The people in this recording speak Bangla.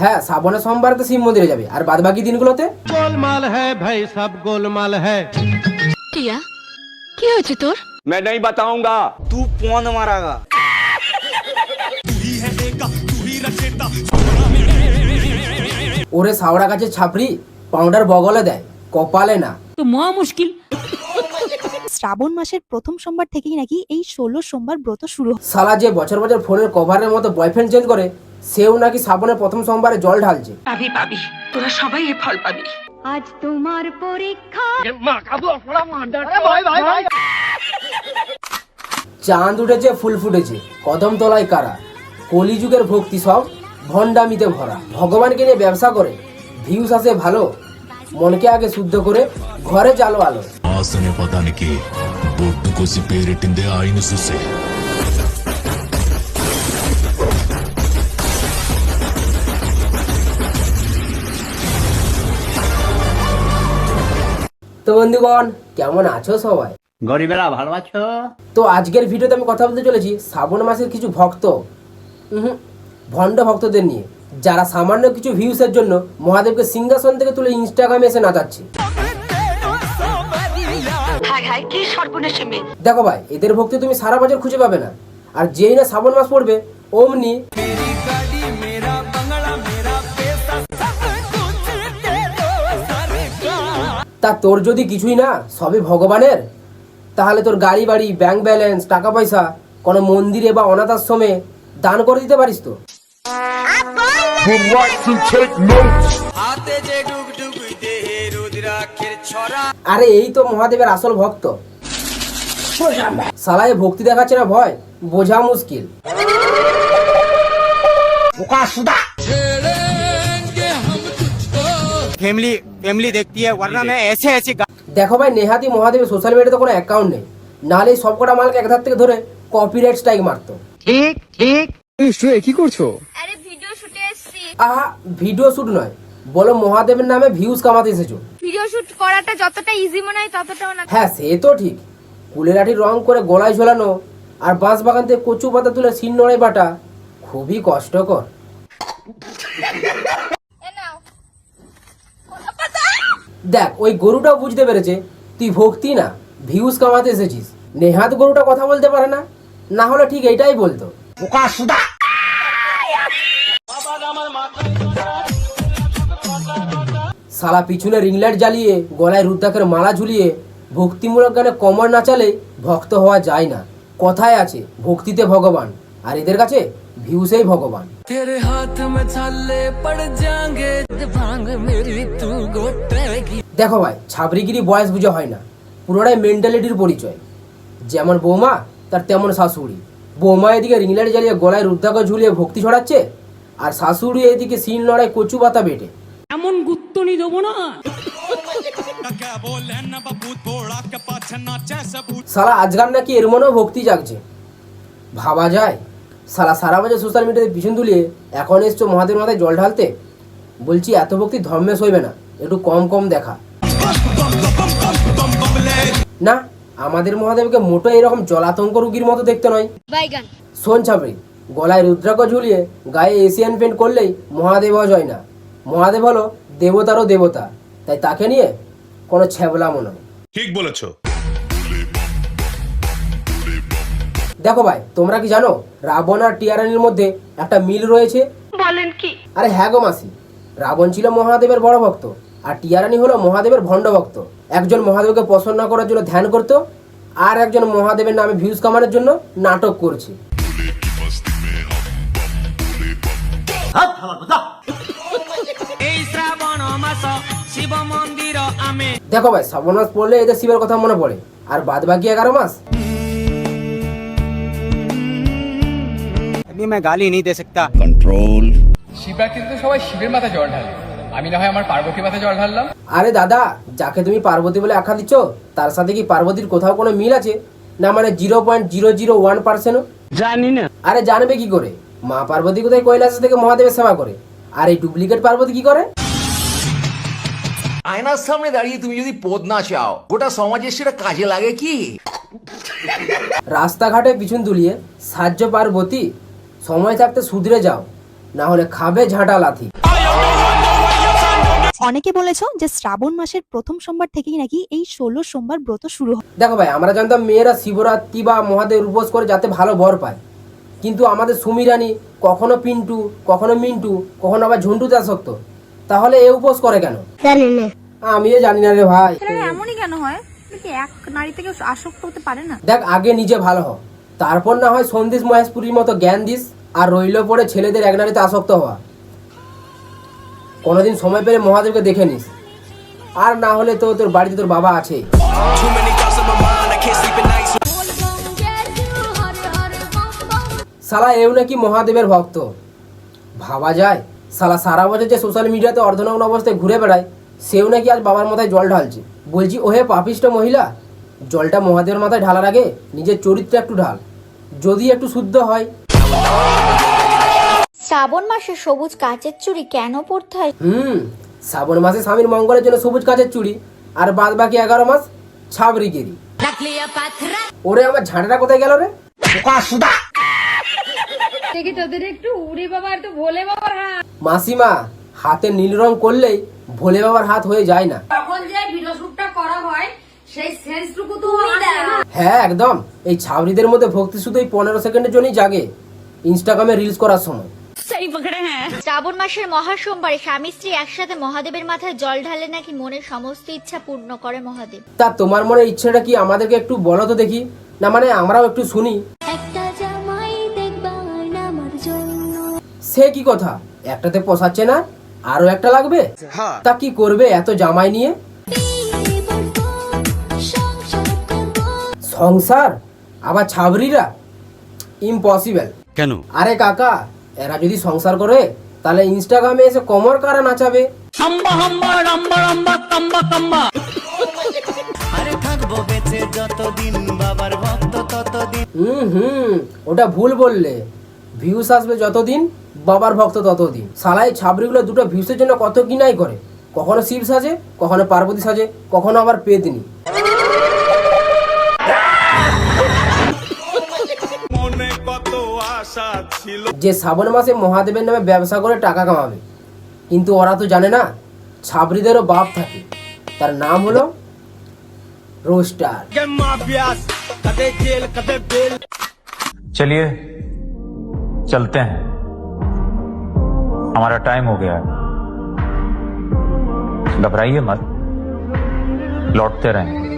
হ্যাঁ শ্রাবণের সোমবার তো শিব মন্দিরে যাবে আর বাদ বাকি দিনগুলোতে गोलमाल है भाई सब गोलमाल है টিয়া কি হয়েছে তোর मैं नहीं बताऊंगा तू पौन मारागा ওরে সাওড়া গাছের ছাপড়ি পাউডার বগলে দেয় কপালে না তো মহা মুশকিল শ্রাবণ মাসের প্রথম সোমবার থেকেই নাকি এই ষোলো সোমবার ব্রত শুরু সালা যে বছর বছর ফোনের কভারের মতো বয়ফ্রেন্ড চেঞ্জ করে সেও নাকি শ্রাবণের প্রথম সোমবারে জল ঢালছে। পাবি পাবি তোরা সবাই এই ফল পাবি। আজ তোমার পরীক্ষা। চাঁদ উঠেছে ফুল ফুটেছে। কদম তলায় কারা? কলিযুগের ভক্তি সব ভণ্ডামিতে ভরা। ভগবানকে নিয়ে ব্যবসা করে ভিউস আসে ভালো মনকে আগে শুদ্ধ করে ঘরে চালো আলো। আসনে পাতা নাকি কোসি পেরেটিন্দে আইন সুসে তো বন্ধুগণ কেমন আছো সবাই? গরিবেরা ভালো আছো? তো আজকের ভিডিওতে আমি কথা বলতে চলেছি শ্রাবণ মাসের কিছু ভক্ত ভণ্ড ভক্তদের নিয়ে। যারা সামান্য কিছু ভিউসের জন্য মহাদেবকে সিংহাসন থেকে তুলে ইনস্টাগ্রামে এসে নাচাচ্ছে। দেখো ভাই এদের ভক্তি তুমি সারা বছর খুঁজে পাবে না। আর যেই না শ্রাবণ মাস পড়বে অমনি তা তোর যদি কিছুই না সবই ভগবানের? তাহলে তোর গাড়ি বাড়ি ব্যাংক ব্যালেন্স টাকা পয়সা কোনো মন্দিরে বা অনাথ আশ্রমে দান করে দিতে পারিস তো? হাতে যে ডুব ডুব দেহে রুদ্রাক্ষের ছড়া আরে এই তো মহাদেবের আসল ভক্ত সালায় ভক্তি দেখাচ্ছে না ভয় বোঝা মুশকিল फैमिली फैमिली देखती है वरना मैं ऐसे ऐसे गा- দেখো ভাই নেহাতি মহাদেবের সোশ্যাল মিডিয়াতে কোনো অ্যাকাউন্ট নেই নাহলে এই সবকটা মালকে এক ধার থেকে ধরে কপিরাইট স্ট্রাইক মারতো আরে ভিডিও শুটে এসেছি আহা ভিডিও শুট নয়। বলো মহাদেবের নামে ভিউজ কামাতে এসেছ। ভিডিও শুট করাটা যতটা ইজি মনে হয় ততটাও না। হ্যাঁ সে তো ঠিক। কুলেরাটি রং করে গলায় ঝোলানো আর বাঁশ বাগান থেকে কচু পাতা তুলে সিন নড়াই বাটা খুবই কষ্টকর। দেখ ওই গরুটাও বুঝতে পেরেছে তুই ভক্তি না ভিউজ কামাতে এসেছিস। নেহাত গরুটা কথা বলতে পারে না না হলে ঠিক এইটাই বলতো। সালা পিছনে রিংলাইট জ্বালিয়ে গলায় রুদ্রাকের মালা ঝুলিয়ে ভক্তিমূলক গানে কমর নাচালে ভক্ত হওয়া যায় না। কথায় আছে ভক্তিতে ভগবান আর এদের কাছে ভিউসেই ভগবান। দেখো ভাই ছাবরিগিরি বয়স বুঝে হয় না। পুরোটাই মেন্টালিটির পরিচয়। যেমন বৌমা তার তেমন শাশুড়ি। বৌমা এদিকে রিংলাইট জ্বালিয়ে গলায় রুদ্রাক্ষ ঝুলিয়ে ভক্তি ছড়াচ্ছে আর শাশুড়ি এদিকে সিন লড়াই কচু পাতা বেটে। এমন গুত্তনি দেবো না। সালা আজকাল নাকি এর মনেও ভক্তি জাগছে। ভাবা যায় সালা সারা বছর সোশ্যাল মিডিয়াতে পিছন তুলিয়ে এখন এসছো মহাদেব মাথায় জল ঢালতে? বলছি এত ভক্তি ধর্মে সইবে না একটু কম কম দেখা। না আমাদের মহাদেবকে মোটো এরকম জলাতঙ্ক রুগীর মতো দেখতে নয়। শোন ছাবড়ি গলায় রুদ্রাক্ষ ঝুলিয়ে গায়ে এশিয়ান পেন্ট করলেই মহাদেব যায় না। মহাদেব হলো দেবতারও দেবতা তাই তাকে নিয়ে কোনো ছ্যাবলা মনে হয় ঠিক বলেছ। দেখো ভাই তোমরা কি জানো রাবণ আর টিয়ারানির মধ্যে একটা মিল রয়েছে? বলেন কি? আরে হ্যাঁ গো মাসি রাবণ ছিল মহাদেবের বড় ভক্ত আর টিয়ারানি হলো মহাদেবের ভণ্ড ভক্ত। একজন মহাদেবকে পছন্দ করার জন্য ধ্যান করতো আর একজন মহাদেবের নামে ভিউজ কামানোর জন্য নাটক করছে। এই শ্রাবণ মাস শিব মন্দির আমি দেখো ভাই শ্রাবণ মাস পড়লে এদের শিবের কথা মনে পড়ে আর বাদ বাকি এগারো মাস अभी मैं गाली नहीं दे सकता শিবরাত্রিতে তো সবাই শিবের মাথায় জল ঢালে আমি না হয় আমার পার্বতীর মাথায় জল ঢাললাম আরে দাদা যাকে তুমি পার্বতী বলে আখ্যা দিচ্ছ তার সাথে কি পার্বতীর কোথাও কোনো মিল আছে না মানে zero point zero zero one পার্সেন্টও জানি না আরে জানবে কি করে মা পার্বতী কোথায় কৈলাসে থেকে মহাদেবের সেবা করে? আর এই ডুপ্লিকেট পার্বতী কি করে? আয়নার সামনে দাঁড়িয়ে তুমি যদি পদ না চাও গোটা সমাজের সেটা কাজে লাগে কি? রাস্তাঘাটে পিছন তুলিয়ে সাহায্য পার্বতী সময় থাকতে সুধরে যাও না হলে খাবে ঝাঁটা লাথি। অনেকে বলেছ যে শ্রাবণ মাসের প্রথম সোমবার থেকেই নাকি এই ষোলো সোমবার ব্রত শুরু হয়। দেখো ভাই আমরা জানতাম মেয়েরা শিবরাত্রি বা মহাদেব উপোস করে যাতে ভালো বর পায়। কিন্তু আমাদের সুমিরানি কখনো পিন্টু কখনো মিন্টু কখনো আবার ঝন্টুতে আসক্ত। তাহলে এ উপোস করে কেন? আমিও জানি না রে ভাই। এমনই কেন হয়? এক নারী থেকে আসক্ত হতে পারে না? দেখ আগে নিজে ভালো হ। তারপর না হয় সন্দেশ মহেশপুরীর মতো জ্ঞান দিস আর রইল পরে ছেলেদের এক নারীতে আসক্ত হওয়া। কোনোদিন সময় পেলে মহাদেবকে দেখে নিস। আর না হলে তো তোর বাড়িতে তোর বাবা আছে। সালা এও নাকি মহাদেবের ভক্ত। ভাবা যায় সালা সারা বছর যে সোশ্যাল মিডিয়াতে অর্ধনগ্ন অবস্থায় ঘুরে বেড়ায় সেও নাকি আজ বাবার মাথায় জল ঢালছে। বলছি ওহে পাপিষ্ট মহিলা জলটা মহাদেবের মাথায় ঢালার আগে নিজের চরিত্র একটু ঢাল। যদি একটু শুদ্ধ হয়। শ্রাবণ মাসে সবুজ কাচের চুড়ি কেন পরতে হয়? হুম শ্রাবণ মাসে স্বামীর মঙ্গলের জন্য সবুজ কাচের চুড়ি আর বাদ বাকি এগারো মাস ছাবরি গিরি। ওরে আমার ঝাঁটাটা কোথায় গেল রে? মাসিমা হাতে নীল রং করলেই ভোলে বাবার হাত হয়ে যায় না। হ্যাঁ একদম। এই ছাবরিদের মধ্যে ভক্তি শুধু এই পনেরো সেকেন্ডের জন্যই জাগে ইনস্টাগ্রামে রিলস করার সময়। শ্রাবণ মাসের মহাসোমবারে স্বামী স্ত্রী একসাথে মহাদেবের মাথায় জল ঢালে নাকি মনের সমস্ত ইচ্ছা পূর্ণ করে মহাদেব? তা তোমার মনে ইচ্ছাটা কি আমাদেরকে একটু বলো তো দেখি। না মানে আমরাও একটু শুনি। একটা সে কি কথা? একটাতে পোষাচ্ছে না আরও একটা লাগবে? তা কি করবে এত জামাই নিয়ে? সংসার? আবার ছাবরিরা ইম্পসিবল কেন? আরে কাকা এরা যদি সংসার করে তাহলে ইনস্টাগ্রামে এসে কমর কারা নাচাবে? আরে থাকব বেঁচে যতদিন বাবার ভক্ত ততদিন। হুম হুম ওটা ভুল বললে। ভিউস আসবে যতদিন বাবার ভক্ত ততদিন। সালাই ছাবড়িগুলো দুটো ভিউসের জন্য কত কিনাই করে। কখনো শিব সাজে কখনো পার্বতী সাজে কখনো আবার পেতনি। যে শ্রাবণ মাসে মহাদেবের নামে ব্যবসা করে টাকা কামাবে। কিন্তু ওরা তো জানে না ছাবরিদেরও বাপ থাকে। তার নাম হলো রোস্টার। চলিয়ে। चलते हैं। हमारा टाइम हो गया है। घबराइए मत। लौटते रहें।